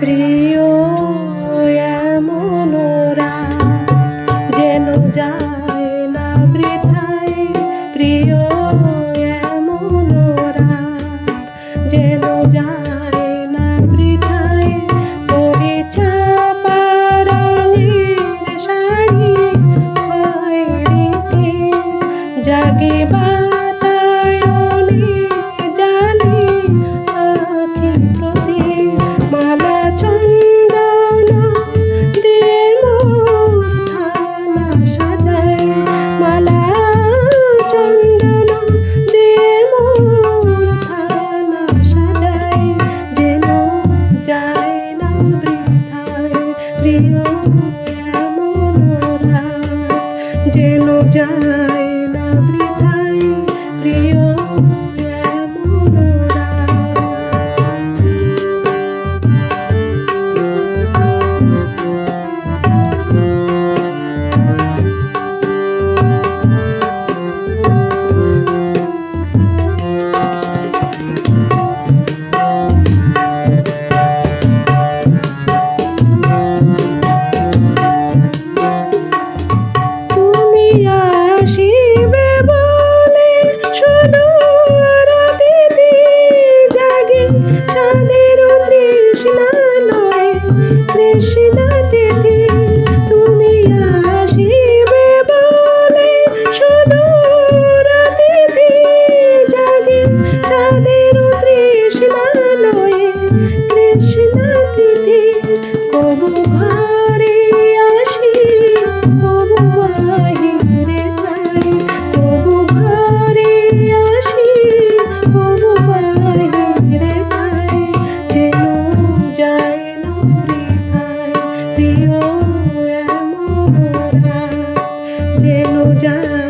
প্রিয়, এমন যেন যায় না বৃথায়। প্রিয়, এমন যেন যায় না বৃথায়। তোরে চাপা রঙের শাড়ি হয় জাগে বা প্রিয় এমন যেন যায় না যেন যায়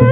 na